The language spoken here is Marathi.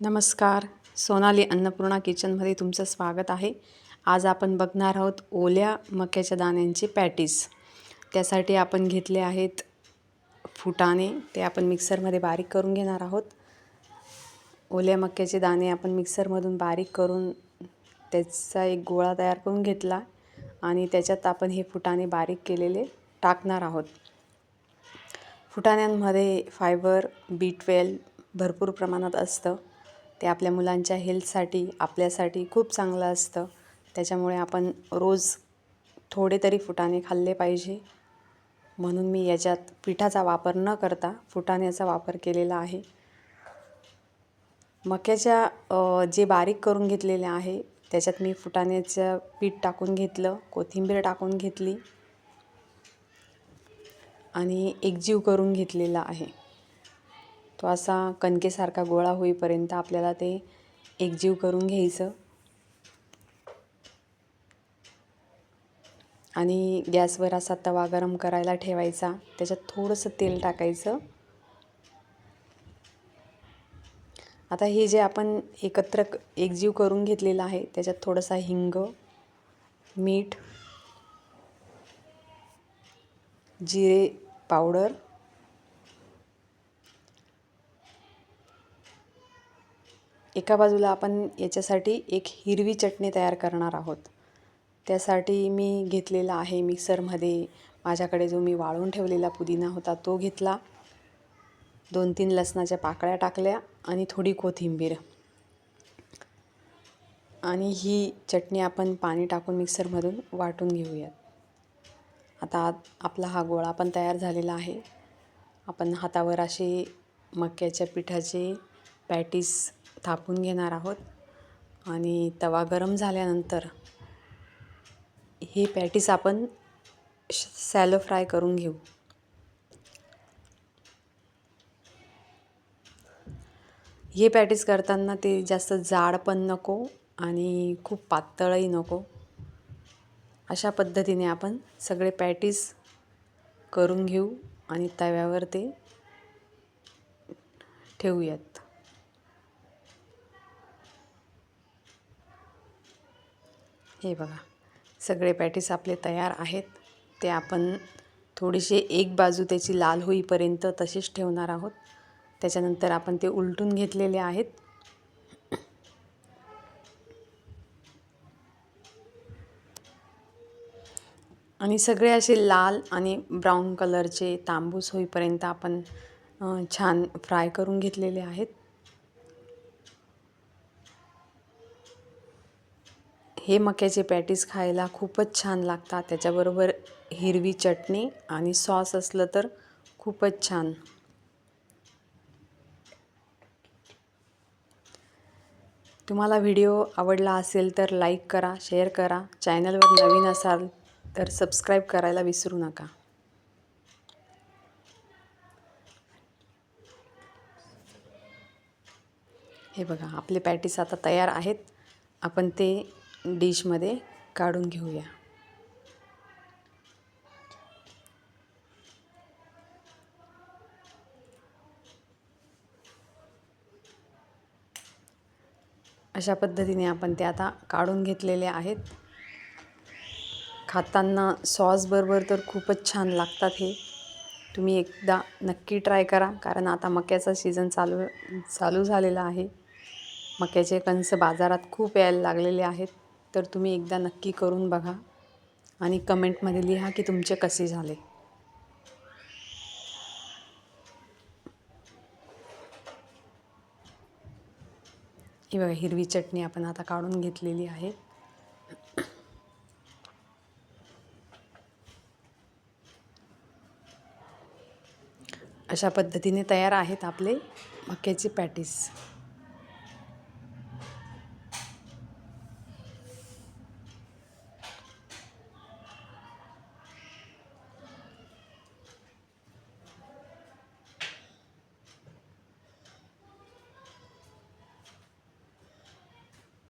नमस्कार. सोनाली अन्नपूर्णा किचनमध्ये तुमचं स्वागत आहे. आज आपण बघणार आहोत ओल्या मक्याच्या दाण्यांचे पॅटीस. त्यासाठी आपण घेतले आहेत फुटाणे. ते आपण मिक्सरमध्ये बारीक करून घेणार आहोत. ओल्या मक्याचे दाणे आपण मिक्सरमधून बारीक करून त्याचा एक गोळा तयार करून घेतला आणि त्याच्यात आपण हे फुटाणे बारीक केलेले टाकणार आहोत. फुटाण्यांमध्ये फायबर बी ट्वेल्व भरपूर प्रमाणात असतं. ते आपल्या मुलांच्या हेल्थसाठी आपल्यासाठी खूप चांगलं असतं. त्याच्यामुळे आपण रोज थोडे तरी फुटाणे खाल्ले पाहिजे. म्हणून मी याच्यात पिठाचा वापर न करता फुटाण्याचा वापर केलेला आहे. मक्याच्या जे बारीक करून घेतलेले आहे त्याच्यात मी फुटाण्याचं पीठ टाकून घेतलं कोथिंबीर टाकून घेतली आणि एकजीव करून घेतलेला आहे. तो असा कणकेसारखा गोळा होईपर्यंत आपल्याला ते एकजीव करून घ्यायचं. आणि गॅसवर असा तवा गरम करायला ठेवायचा. त्याच्यात थोडंसं तेल टाकायचं. आता हे जे आपण एकत्र एकजीव करून घेतलेलं आहे त्याच्यात थोडंसं हिंग मीठ जिरे पावडर एका बाजूला आपण याच्यासाठी एक हिरवी चटणी तयार करणार आहोत. त्यासाठी मी घेतलेला आहे मिक्सरमध्ये. माझ्याकडे जो मी वाळून ठेवलेला पुदिना होता तो घेतला. दोन तीन लसणाच्या पाकळ्या टाकल्या आणि थोडी कोथिंबीर. आणि ही चटणी आपण पाणी टाकून मिक्सरमधून वाटून घेऊयात. आता आपला हा गोळा पण तयार झालेला आहे. आपण हातावर असे मक्याच्या पिठाचे पॅटीस थापून घेणार आहोत. आणि तवा गरम झाल्यानंतर हे पॅटीस आपण सॅलो फ्राय करून घेऊ. हे पॅटीस करताना ते जास्त जाड पण नको आणि खूप पातळही नको. अशा पद्धतीने आपण सगळे पॅटीस करून घेऊ आणि तव्यावर ते ठेवूयात. हे बघा सगळे पॅटीस आपले तयार आहेत. ते आपण थोडीशी एक बाजू त्याची लाल होईपर्यंत तसेच ठेवणार आहोत. त्याच्यानंतर आपण ते उलटून घेतलेले आहेत. आणि सगळे असे लाल आणि ब्राऊन कलरचे तांबूस होईपर्यंत आपण छान फ्राय करून घेतलेले आहेत. हे मक्याचे पॅटीस खायला खूपच छान लागतात. त्याच्याबरोबर हिरवी चटणी आणि सॉस असलं तर खूपच छान. तुम्हाला व्हिडिओ आवडला असेल तर लाईक करा शेअर करा. चॅनलवर नवीन असाल तर सबस्क्राईब करायला विसरू नका. हे बघा आपले पॅटीस आता तयार आहेत. आपण ते डिशमध्ये काढून घेऊया. अशा पद्धतीने आपण ते आता काढून घेतलेले आहेत. खाताना सॉसबरोबर तर खूपच छान लागतात हे. तुम्ही एकदा नक्की ट्राय करा कारण आता मक्याचा सीझन चालू चालू झालेला आहे. मक्याचे कणस बाजारात खूप यायला लागलेले आहेत. तर तुम्ही एकदा नक्की करून बघा आणि कमेंटमध्ये लिहा की तुमचे कसे झाले. ही बघा हिरवी चटणी आपण आता काढून घेतलेली आहे. अशा पद्धतीने तयार आहेत आपले मक्याचे पॅटीस.